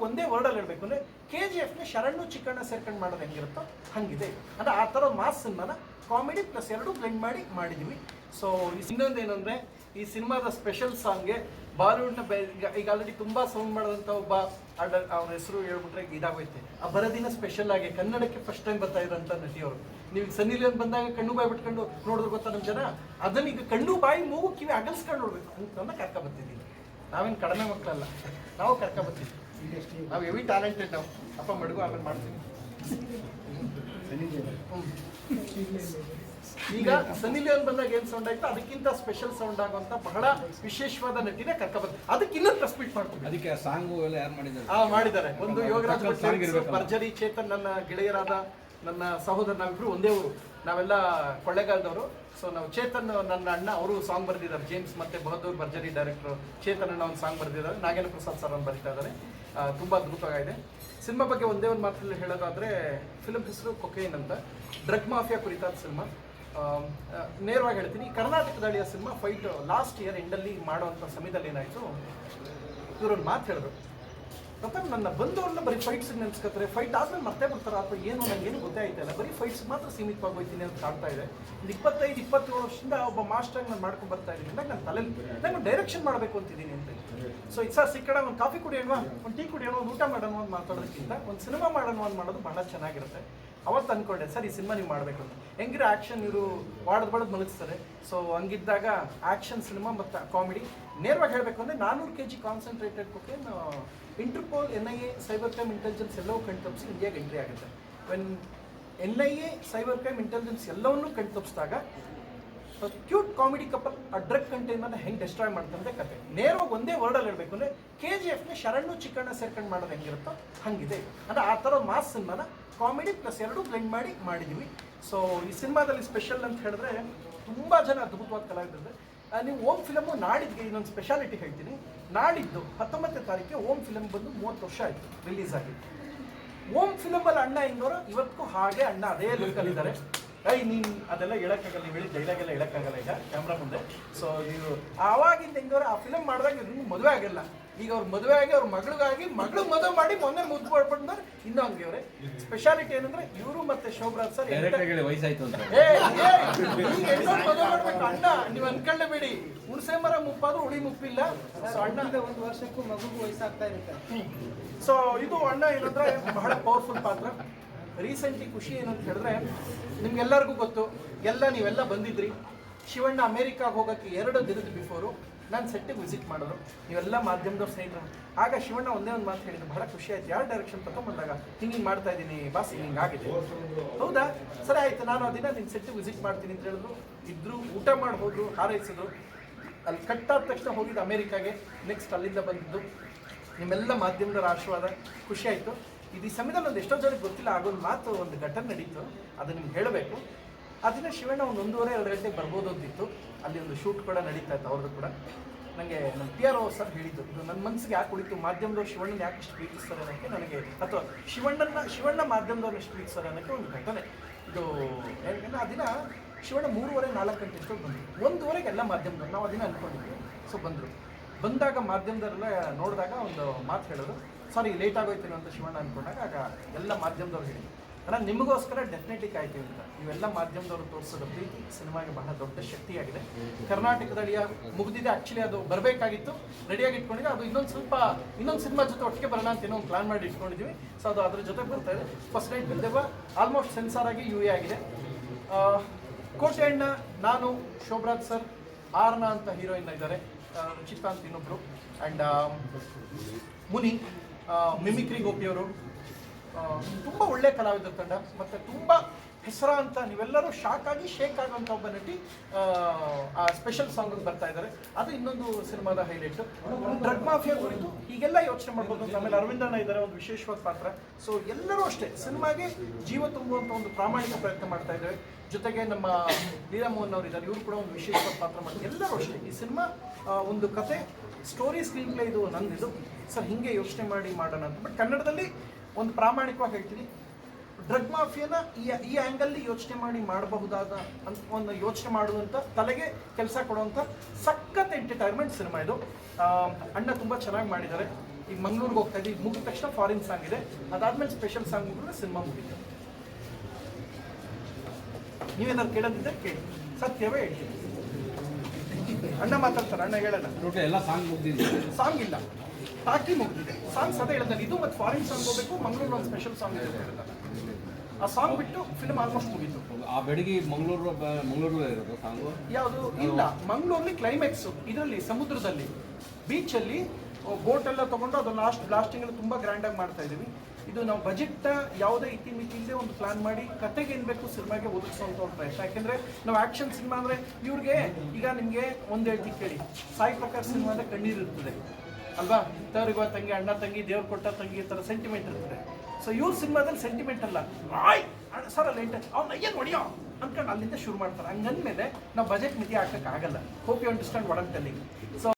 ಒಂದೇ ವರ್ಡಲ್ಲಿ ಹೇಳಬೇಕು ಅಂದ್ರೆ ಕೆ ಜಿ ಎಫ್ನ ಶರಣು ಚಿಕ್ಕಣ್ಣ ಸೇರ್ಕೊಂಡು ಮಾಡೋದು ಹೆಂಗಿರುತ್ತೋ ಹಂಗಿದೆ. ಅಂದ್ರೆ ಆ ಥರ ಮಾಸ್ ಸಿನಿಮಾನ ಕಾಮಿಡಿ ಪ್ಲಸ್ ಎರಡು ಬ್ಲೆಂಡ್ ಮಾಡಿ ಮಾಡಿದ್ದೀವಿ ಸೊ ಇನ್ನೊಂದೇನಂದ್ರೆ ಈ ಸಿನಿಮಾದ ಸ್ಪೆಷಲ್ ಸಾಂಗ್ಗೆ ಬಾಲಿವುಡ್ನ ಈಗ- ಈಗ ಆಲ್ರೆಡಿ ತುಂಬಾ ಸೌಂಡ್ ಮಾಡಿದಂಥ ಒಬ್ಬ ಆರ್ಡರ್ ಅವ್ರ ಹೆಸರು ಹೇಳ್ಬಿಟ್ರೆ ಇದಾಗೋಯ್ತೆ. ಆ ಬರೋದಿನ ಸ್ಪೆಷಲ್ ಆಗಿ ಕನ್ನಡಕ್ಕೆ ಫಸ್ಟ್ ಟೈಮ್ ಬರ್ತಾ ಇರೋಂಥ ನಟಿಯವರು. ನೀವು ಈಗ ಸನ್ನಿ ಲಿಯೋನ್ ಬಂದಾಗ ಕಣ್ಣು ಬಾಯಿ ಬಿಟ್ಕೊಂಡು ನೋಡಿದ್ರು ಗೊತ್ತಾ ನಮ್ಮ ಜನ? ಅದನ್ನ ಈಗ ಕಣ್ಣು ಬಾಯಿ ಮೂಗು ಕಿವಿ ಅಗಲ್ಸ್ಕೊಂಡು ನೋಡ್ಬೇಕು ಅಂತ ಕರ್ಕ ನಾವೇನು ಕಡಿಮೆ ಮಕ್ಕಳಲ್ಲ. ನಾವು ಕರ್ಕ ಬರ್ತೀವಿ ನಾವು ಹೆವಿ ಟ್ಯಾಲೆಂಟೆಡ್ ನಾವು. ಅಪ್ಪ ಮಡಗು ಆಮೇಲೆ ಮಾಡ್ತೀವಿ ಹ್ಮ್. ಈಗ ಸನ್ನಿ ಲಿಯೋನ್ ಬಂದಾಗ ಏನ್ ಸೌಂಡ್ ಆಯ್ತು? ಅದಕ್ಕಿಂತ ಸ್ಪೆಷಲ್ ಸೌಂಡ್ ಆಗುವಂತ ಬಹಳ ವಿಶೇಷವಾದ ನಟಿನೇ ಕರ್ಕ ಬಂದ ಅದಕ್ಕೆ ಇನ್ನೊಂದು ರೆಸ್ಪೆಕ್ಟ್ ಮಾಡ್ತೀವಿ ಅದಕ್ಕೆ ಸಾಂಗು ಎಲ್ಲ ಯಾರು ಮಾಡಿದ್ದಾರೆ? ಆ ಮಾಡಿದ್ದಾರೆ. ಒಂದು ಯೋಗರಾಜ್. ಭರ್ಜರಿ ಚೇತನ್ ನನ್ನ ಗೆಳೆಯರಾದ ನನ್ನ ಸಹೋದರ ನಾವಿಬ್ರು ಒಂದೇ ಊರು. ನಾವೆಲ್ಲ ಕೊಳ್ಳೇಗಾಲದವರು. ಸೊ ನಾವು ಚೇತನ್ ನನ್ನ ಅಣ್ಣ ಅವರು ಸಾಂಗ್ ಬರೆದಿದ್ದಾರೆ. ಜೇಮ್ಸ್ ಮತ್ತೆ ಬಹದ್ದೂರ್ ಭರ್ಜರಿ ಡೈರೆಕ್ಟರ್ ಚೇತನ್ ಅಣ್ಣ ಒಂದು ಸಾಂಗ್ ಬರೆದಿದ್ದಾರೆ. ನಾಗೇಂದ್ರ ಪ್ರಸಾದ್ ಸರ್ ಅವ್ರು ಬರೀತಾ ಇದ್ದಾರೆ. ತುಂಬಾ ಅದ್ಭುತವಾಗಿದೆ ಸಿನಿಮಾ ಬಗ್ಗೆ ಒಂದೇ ಒಂದು ಮಾತಲ್ಲಿ ಹೇಳೋದಾದರೆ ಫಿಲ್ಮ್ ಹೆಸರು ಕೊಕೇನ್ ಅಂತ. ಡ್ರಗ್ ಮಾಫಿಯಾ ಕುರಿತಾದ ಸಿನಿಮಾ. ನೇರವಾಗಿ ಹೇಳ್ತೀನಿ ಕರ್ನಾಟಕದ ಅಳಿಯ ಸಿನಿಮಾ ಫೈಟ್ ಲಾಸ್ಟ್ ಇಯರ್ ಎಂಡಲ್ಲಿ ಮಾಡುವಂಥ ಸಮಯದಲ್ಲಿ ಏನಾಯಿತು? ಇವರೊಂದು ಮಾತು ಹೇಳಿದ್ರು. ಪ್ರಥಮ್ ನನ್ನ ಬಂದವ್ರನ್ನ ಬರೀ ಫೈಟ್ಸ್ ನೆನ್ಸ್ಕೊತಾರೆ. ಫೈಟ್ ಆದ್ಮೇಲೆ ಮತ್ತೆ ಬರ್ತಾರೆ ಅಥವಾ ಏನು? ನಂಗೆ ಏನು ಗೊತ್ತೇ ಆಯ್ತಲ್ಲ ಬರೀ ಫೈಟ್ಸ್ ಮಾತ್ರ ಸೀಮಿತವಾಗಿ ಹೋಗ್ತೀನಿ ಅಂತ ಕಾಣ್ತಾ ಇದೆ. ಒಂದು ಇಪ್ಪತ್ತೈದು, ಇಪ್ಪತ್ತೇಳು ವರ್ಷದಿಂದ ಒಬ್ಬ ಮಾಸ್ಟರ್ ನಾನು ಮಾಡ್ಕೊಂಡು ಬರ್ತಾ ಇದ್ದೀನಿ. ಅಂದಾಗ ನನ್ನ ತಲೆಯಲ್ಲಿ ನಾನು ಡೈರೆಕ್ಷನ್ ಮಾಡಬೇಕು ಅಂತಿದ್ದೀನಿ ಅಂತ. ಸೊ ಇಟ್ಸ್ ಆ ಸಿಕ್ಕಡ ಒಂದು ಕಾಫಿ ಕುಡಿಯೋಣ ಒಂದು ಟೀ ಕುಡಿಯೋಣ ಒಂದು ಊಟ ಮಾಡೋಣ ಅಂತ ಮಾತಾಡೋದಕ್ಕಿಂತ ಒಂದು ಸಿನಿಮಾ ಮಾಡೋಣ ಅಂತ ಮಾಡೋದು ಬಹಳ ಚೆನ್ನಾಗಿರುತ್ತೆ. ಅವತ್ತು ಅನ್ಕೊಂಡೆ, ಸರ್, ಈ ಸಿನಿಮಾ ನೀವು ಮಾಡಬೇಕು ಅಂತ. ಹೆಂಗಿರೋ ಆ್ಯಕ್ಷನ್ ಇವರು ಬಾಡದ್ ಬಾಡದ್ ಮಲಗಿಸ್ತಾರೆ. ಸೊ ಹಂಗಿದ್ದಾಗ ಆ್ಯಕ್ಷನ್ ಸಿನಿಮಾ ಮತ್ತು ಕಾಮಿಡಿ. ನೇರವಾಗಿ ಹೇಳಬೇಕು ಅಂದರೆ ನಾನ್ನೂರು K G concentrated cocaine Interpol N I A cyber crime intelligence ಎಲ್ಲವೂ ಕಣ್ತಪ್ಪಿಸಿ ಇಂಡಿಯಾಗೆ ಎಂಟ್ರಿ ಆಗುತ್ತೆ. When N I A cyber crime intelligence ಎಲ್ಲವನ್ನೂ ಕಣ್ತಪ್ಪಿಸಿದಾಗ ಕ್ಯೂಟ್ ಕಾಮಿಡಿ ಕಪಲ್ ಆ ಡ್ರಗ್ ಕಂಟೈನರ್ನ ಹೆಂಗೆ ಡಿಸ್ಟ್ರಾಯ್ ಮಾಡ್ತಂತೆ ಕತೆ. ನೇರವಾಗಿ ಒಂದೇ ವರ್ಡಲ್ಲಿ ಹೇಳಬೇಕು ಅಂದರೆ ಕೆ ಜಿ ಎಫ್ನ ಶರಣು ಚಿಕ್ಕಣ್ಣ ಸೇರ್ಕೊಂಡು ಮಾಡೋದು ಹೆಂಗಿರುತ್ತೋ, ಹಂಗಿದೆ. ಅಂದರೆ ಆ ಥರ ಮಾಸ್ ಸಿನಿಮಾನ ಕಾಮಿಡಿ ಪ್ಲಸ್ ಎರಡು ಬ್ಲೆಂಡ್ ಮಾಡಿ ಮಾಡಿದ್ದೀವಿ ಸೊ ಈ ಸಿನಿಮಾದಲ್ಲಿ ಸ್ಪೆಷಲ್ ಅಂತ ಹೇಳಿದ್ರೆ, ತುಂಬ ಜನ ಅದ್ಭುತವಾದ ಕಲಾವಿದ್ರೆ ನೀವು ಓಮ್ ಫಿಲಮು ನಾಡಿದ್ಗೆ ಇನ್ನೊಂದು ಸ್ಪೆಷಾಲಿಟಿ ಹೇಳ್ತೀನಿ. ನಾಡಿದ್ದು ಹತ್ತೊಂಬತ್ತನೇ ತಾರೀಕಿಗೆ ಓಮ್ ಫಿಲಮ್ ಬಂದು ಮೂವತ್ತು ವರ್ಷ ಆಯಿತು ರಿಲೀಸ್ ಆಗಿತ್ತು ಓಮ್ ಫಿಲಮ್ ಅಲ್ಲಿ ಅಣ್ಣ ಹೆಂಗವರು? ಇವತ್ತು ಹಾಗೆ ಅಣ್ಣ ಅದೇ ಲುಕ್ಕಲ್ಲಿ ಐ ನೀನ್ ಅದೆಲ್ಲ ಹೇಳಕ್ಕಾಗಲ್ಲ ನೀವು ಹೇಳಿ ಡೈಲಾಗೆಲ್ಲ ಹೇಳಕ್ಕಾಗಲ್ಲ ಈಗ ಕ್ಯಾಮ್ರಾ ಮುಂದೆ. ಸೊ ನೀವು ಆವಾಗಿಂದ ಹೆಂಗವ್ರು ಆ ಫಿಲಮ್ ಮಾಡಿದಾಗ ಇವ್ರಿಗೆ ಮದುವೆ ಆಗಿಲ್ಲ. ಈಗ ಅವ್ರ ಮದುವೆ ಆಗಿ ಅವ್ರ ಮಗಳಿಗಾಗಿ ಮಗಳು ಮದುವೆ ಮಾಡಿ ಮೊನ್ನೆ ಮುದ್ದು ಮಾಡ್ಕೊಂಡ್ರೆ ಇನ್ನೂ ಹಂಗೆ ಅವ್ರೆ ಸ್ಪೆಷಾಲಿಟಿ ಏನಂದ್ರೆ ಇವರು ಮತ್ತೆ ಶೋಭರಾಜ್ ಸರ್ ಹೇಳಿ ವಯಸ್ಸಾಯ್ತು ಅಂತ. ಏ, ಏ, ಈಗ ಹೆಣ್ಣೋರ್ ಮದುವೆ ಮಾಡ್ಬೇಕು ಅಣ್ಣ ನೀವು ಬಿಡಿ. ಹುಣಸೆ ಮರ ಮುಪ್ಪಾದ್ರೂ ಉಳಿ ಮುಪ್ಪಿಲ್ಲ. ಸೊ ಅಣ್ಣ ಒಂದು ವರ್ಷಕ್ಕೂ ಮಗುಗೂ ವಯಸ್ಸಾಗ್ತಾ ಇರುತ್ತೆ. ಸೊ ಇದು ಅಣ್ಣ ಏನಂದ್ರೆ ಬಹಳ ಪವರ್ಫುಲ್ ಪಾತ್ರ. ರೀಸೆಂಟ್ಲಿ ಖುಷಿ ಏನಂತ ಹೇಳಿದ್ರೆ, ನಿಮ್ಗೆಲ್ಲರಿಗೂ ಗೊತ್ತು, ಎಲ್ಲ ನೀವೆಲ್ಲ ಬಂದಿದ್ರಿ. ಶಿವಣ್ಣ ಅಮೇರಿಕಾಗೆ ಹೋಗೋಕ್ಕೆ ಎರಡು ದಿನದ ಬಿಫೋರು ನಾನು ಸೆಟ್ಟಿಗೆ ವಿಸಿಟ್ ಮಾಡೋರು ನೀವೆಲ್ಲ ಮಾಧ್ಯಮದವ್ರು ಸ್ನೇಹಿತರು. ಆಗ ಶಿವಣ್ಣ ಒಂದೇ ಒಂದು ಮಾತು ಹೇಳಿದ್ರು, ಬಹಳ ಖುಷಿ ಆಯ್ತು, ಯಾರು ಡೈರೆಕ್ಷನ್ ತಗೊಂಡ್ಬಂದಾಗ ಹಿಂಗೆ ಹಿಂಗೆ ಮಾಡ್ತಾ ಇದ್ದೀನಿ, ಬಾಸ್ ಹಿಂಗೆ ಆಗಿದೆ. ಹೌದಾ? ಸರಿ ಆಯ್ತು, ನಾನು ಆ ದಿನ ನಿನ್ನ ಸೆಟ್ಟಿಗೆ ವಿಸಿಟ್ ಮಾಡ್ತೀನಿ ಅಂತ ಹೇಳಿದ್ರು. ಇದ್ರು, ಊಟ ಮಾಡಿ ಹೋದ್ರು, ಹಾರೈಸಿದ್ರು. ಅಲ್ಲಿ ಕಟ್ಟಾದ ತಕ್ಷಣ ಹೋಗಿದ್ದು ಅಮೇರಿಕಾಗೆ ನೆಕ್ಸ್ಟ್ ಅಲ್ಲಿಂದ ಬಂದಿದ್ದು. ನಿಮ್ಮೆಲ್ಲ ಮಾಧ್ಯಮದವರ ಆಶೀರ್ವಾದ. ಖುಷಿ ಆಯಿತು. ಇದು ಈ ಒಂದು ಎಷ್ಟೋ ಜನಕ್ಕೆ ಗೊತ್ತಿಲ್ಲ, ಆಗೊಂದು ಮಾತು, ಒಂದು ಘಟನೆ ನಡೀತು, ಅದು ನಿಮ್ಗೆ ಹೇಳಬೇಕು. ಅದನ್ನ ಶಿವಣ್ಣ ಒಂದು ಒಂದೂವರೆ, ಎರಡು ಗಂಟೆಗೆ ಬರ್ಬೋದು ಅಂತಿತ್ತು ಅಲ್ಲಿ ಒಂದು ಶೂಟ್ ಕೂಡ ನಡೀತಾ ಇತ್ತು, ಅವ್ರದ್ದು ಕೂಡ. ನನಗೆ ನಮ್ಮ ಪಿ ಆರ್ ಓ ಸರ್ ಹೇಳಿದ್ದು, ಇದು ನನ್ನ ಮನಸ್ಸಿಗೆ ಯಾಕೆ ಉಳಿತು, ಮಾಧ್ಯಮದವ್ರು ಶಿವಣ್ಣನ ಯಾಕೆ ಇಷ್ಟು ಪ್ರೀತಿಸ್ತಾರೆ ಅನ್ನೋಕ್ಕೆ ನನಗೆ, ಅಥವಾ ಶಿವಣ್ಣನ ಶಿವಣ್ಣ ಮಾಧ್ಯಮದವ್ರನ್ನ ಇಷ್ಟು ಪ್ರೀತಿಸ್ತಾರೆ ಅನ್ನೋಕ್ಕೆ ಒಂದು ಘಟನೆ. ಇದು ಯಾಕಂದ್ರೆ ಆ ದಿನ ಶಿವಣ್ಣ ಮೂರುವರೆ, ನಾಲ್ಕು ಗಂಟೆ ಅಷ್ಟೊತ್ತು ಬಂದರು. ಒಂದೂವರೆಗೆ ಎಲ್ಲ ಮಾಧ್ಯಮದವ್ರು, ನಾವು ಅದನ್ನ ಅನ್ಕೊಂಡಿದ್ವಿ. ಸೊ ಬಂದರು. ಬಂದಾಗ ಮಾಧ್ಯಮದವರೆಲ್ಲ ನೋಡಿದಾಗ ಒಂದು ಮಾತು ಹೇಳೋದು ಸಾರಿ ಲೇಟ್ ಆಗೋಯ್ತೀನಿ ಅಂತ ಶಿವಣ್ಣ ಅಂದ್ಕೊಂಡಾಗ ಆಗ ಎಲ್ಲ ಮಾಧ್ಯಮದವ್ರು ಹೇಳಿ ಅಣ್ಣ, ನಿಮಗೋಸ್ಕರ ಡೆಫಿನೆಟ್ಲಿ ಕಾಯ್ತೀವಿ ಅಂತ. ಇವೆಲ್ಲ ಮಾಧ್ಯಮದವರು ತೋರಿಸೋದು ಪ್ರೀತಿ, ಸಿನಿಮಾಗೆ ಬಹಳ ದೊಡ್ಡ ಶಕ್ತಿಯಾಗಿದೆ. ಕರ್ನಾಟಕದಲ್ಲಿ ಮುಗಿದಿದೆ. ಆ್ಯಕ್ಚುಲಿ ಅದು ಬರಬೇಕಾಗಿತ್ತು. ರೆಡಿಯಾಗಿ ಇಟ್ಕೊಂಡಿದ್ದೆ ಅದು ಇನ್ನೊಂದು ಸ್ವಲ್ಪ, ಇನ್ನೊಂದು ಸಿನಿಮಾ ಜೊತೆ ಒಟ್ಟಿಗೆ ಬರೋಣ ಅಂತ ಏನೋ ಪ್ಲಾನ್ ಮಾಡಿ ಇಟ್ಕೊಂಡಿದ್ದೀವಿ ಸೊ ಅದು ಅದ್ರ ಜೊತೆ ಬರ್ತಾ ಇದೆ. ಫಸ್ಟ್ ನೈಟ್ ಬಿಲ್ದೇವ ಆಲ್ಮೋಸ್ಟ್ ಸೆನ್ಸಾರ್ ಆಗಿ ಯು ಎ ಆಗಿದೆ. ಕೋಟೆಯಣ್ಣ ನಾನು, ಶೋಭರಾಜ್ ಸರ್, ಆರ್ನ ಅಂತ ಹೀರೋಯಿನ್ ಇದ್ದಾರೆ. ರುಚಿತಾ ಅಂತ ಇನ್ನೊಬ್ರು. ಆ್ಯಂಡ್ ಮುನಿ ಮಿಮಿಕ್ರಿ ಗೋಪಿಯವರು. ತುಂಬ ಒಳ್ಳೆ ಕಲಾವಿದರ ತಂಡ. ಮತ್ತು ತುಂಬ ಹೆಸರ ಅಂತ ನೀವೆಲ್ಲರೂ ಶಾಕ್ ಆಗಿ ಶೇಕ್ ಆಗುವಂಥ ಒಬ್ಬ ನಟಿ ಆ, ಸ್ಪೆಷಲ್ ಸಾಂಗ್ ಬರ್ತಾ ಇದ್ದಾರೆ. ಅದು ಇನ್ನೊಂದು ಸಿನಿಮಾದ ಹೈಲೈಟ್ ಡ್ರಗ್ ಮಾಫಿಯಾ ಕುರಿತು ಹೀಗೆಲ್ಲ ಯೋಚನೆ ಮಾಡ್ಬೋದು ಆಮೇಲೆ ಅರವಿಂದನ ಇದ್ದಾರೆ ಒಂದು ವಿಶೇಷವಾದ ಪಾತ್ರ. ಸೊ ಎಲ್ಲರೂ ಅಷ್ಟೇ ಸಿನಿಮಾಗೆ ಜೀವ ತುಂಬುವಂಥ ಒಂದು ಪ್ರಾಮಾಣಿಕ ಪ್ರಯತ್ನ ಮಾಡ್ತಾ ಇದ್ದಾರೆ. ಜೊತೆಗೆ ನಮ್ಮ ಲೀಲಾಮೋಹನ್ ಅವರು ಇದ್ದಾರೆ ಇವರು ಕೂಡ ಒಂದು ವಿಶೇಷವಾದ ಪಾತ್ರ ಮಾಡಿ. ಎಲ್ಲರೂ ಅಷ್ಟೇ ಈ ಸಿನಿಮಾ ಒಂದು ಕತೆ ಸ್ಟೋರಿ ಸ್ಕ್ರೀನ್ ಪ್ಲೇ ಇದು ನಂದಿದು. ಸರ್ ಹಿಂಗೆ ಯೋಚನೆ ಮಾಡಿ ಮಾಡೋಣ ಅಂತ. ಬಟ್ ಕನ್ನಡದಲ್ಲಿ ಒಂದು ಪ್ರಾಮಾಣಿಕವಾಗಿ ಹೇಳ್ತೀನಿ. ಡ್ರಗ್ ಮಾಫಿಯಾನ ಈ ಈ ಆ್ಯಂಗಲ್ಲಿ ಯೋಚನೆ ಮಾಡಿ ಮಾಡಬಹುದಾದ ಅಂತ ಒಂದು ಯೋಚನೆ ಮಾಡುವಂಥ ತಲೆಗೆ ಕೆಲಸ ಕೊಡುವಂಥ ಸಖತ್ ಎಂಟರ್ಟೈನ್ಮೆಂಟ್ ಸಿನಿಮಾ ಇದು. ಅಣ್ಣ ತುಂಬ ಚೆನ್ನಾಗಿ ಮಾಡಿದ್ದಾರೆ. ಈಗ ಮಂಗ್ಳೂರಿಗೆ ಹೋಗ್ತಾ ಇದ್ದೀವಿ. ಮುಗಿದ ತಕ್ಷಣ ಫಾರಿನ್ ಸಾಂಗ್ ಇದೆ. ಅದಾದ್ಮೇಲೆ ಸ್ಪೆಷಲ್ ಸಾಂಗ್ ಮುಗಿದ್ರೆ ಸಿನಿಮಾ ಮುಗಿದೆ ನೀವೇನಾದ್ರು ಕೇಳೋದಿದ್ದರೆ ಕೇಳಿ. ಸತ್ಯವೇ ಹೇಳ್ತೀನಿ. ಅಣ್ಣ ಮಾತಾಡ್ತಾರೆ ಅಣ್ಣ ಹೇಳಲ್ಲ ಟೋಟಲ್ ಎಲ್ಲ ಸಾಂಗ್ ಮುಗ್ದಿದೆ. ಸಾಂಗ್ ಇಲ್ಲ. ಟಾಕಿ ಮುಗ್ದಿದೆ. ಸಾಂಗ್ ಸದೇ ಹೇಳ್ತಾನೆ ಇದು ಮತ್ತು ಫಾರಿನ್ ಸಾಂಗ್ ಹೋಗ್ಬೇಕು ಮಂಗಳೂರು ಒಂದು ಸ್ಪೆಷಲ್ ಸಾಂಗ್ ಇದೆ ಆ ಸಾಂಗ್ ಬಿಟ್ಟು ಫಿಲ್ಮ್ ಆಲ್ಮೋಸ್ಟ್ ಮುಗೀತು. ಆ ಬೆಡಗಿ ಮಂಗಳೂರು ಮಂಗಳೂರಲ್ಲೇ ಇರೋದು ಸಾಂಗು ಯಾವುದು? ಇಲ್ಲ ಮಂಗಳೂರಲ್ಲಿ ಕ್ಲೈಮ್ಯಾಕ್ಸ್ ಇದರಲ್ಲಿ ಸಮುದ್ರದಲ್ಲಿ. ಬೀಚಲ್ಲಿ ಬೋಟ್ ಎಲ್ಲ ತಗೊಂಡು ಅದು ಲಾಸ್ಟ್ ಬ್ಲಾಸ್ಟಿಂಗ್ ಎಲ್ಲ ತುಂಬ ಗ್ರ್ಯಾಂಡಾಗಿ ಮಾಡ್ತಾ ಇದೀವಿ ಇದು ನಾವು ಬಜೆಟ್ ಯಾವುದೇ ಇತಿಮಿತಿ ಇಲ್ಲದೆ ಒಂದು ಪ್ಲಾನ್ ಮಾಡಿ ಕತೆಗೆ ಏನ್ಬೇಕು ಸಿನಿಮಾಗೆ ಒದಗಿಸುವಂಥ ಒಂದು ಪ್ರಯತ್ನ. ಯಾಕೆಂದ್ರೆ ನಾವು ಆಕ್ಷನ್ ಸಿನಿಮಾ ಅಂದರೆ ಇವ್ರಿಗೆ ಈಗ ನಿಮಗೆ ಒಂದು ಹೇಳ್ತಿ ಕೇಳಿ. ಸಾಯಿ ಪ್ರಕಾರ ಸಿನಿಮಾ ಅಂದರೆ ಕಣ್ಣೀರು ಇರ್ತದೆ. ಅಲ್ವಾ? ತವರಿಗೋ ತಂಗಿ, ಅಣ್ಣ ತಂಗಿ, ದೇವ್ರ ಕೊಟ್ಟ ತಂಗಿ ಈ ಥರ ಸೆಂಟಿಮೆಂಟ್ ಇರ್ತದೆ. ಸೊ ಇವ್ರ ಸಿನಿಮಾದಲ್ಲಿ ಸೆಂಟಿಮೆಂಟ್ ಅಲ್ಲ. ಆಯ್ ಸರ್ ಅಲ್ಲಿ ಅವ್ನ ಅಯ್ಯ ಹೊಡಿಯೋ? ಅನ್ಕೊಂಡು ಅಲ್ಲಿಂದ ಶುರು ಮಾಡ್ತಾರೆ. ಹಂಗಂದ್ಮೇಲೆ ನಾವು ಬಜೆಟ್ ಮಿತಿ ಹಾಕಕ್ಕಾಗಲ್ಲ. ಹೋಪ್ ಯು ಅಂಡರ್ಸ್ಟ್ಯಾಂಡ್ ಒಡಂಟಲ್ಲಿ ಸೊ